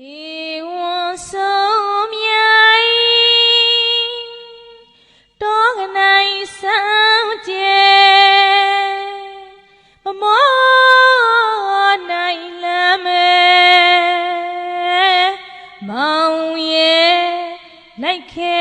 ဧဝံဆုံးမြိုင်တောကနိုင်စံကျဲမမောနိုင်လမ်းမဲမောင်ရဲ့လိုက်ခဲ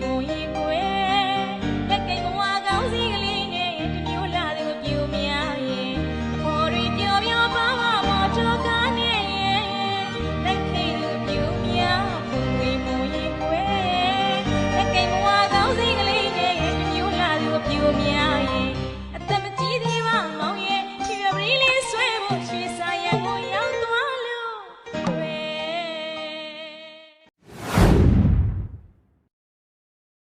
不一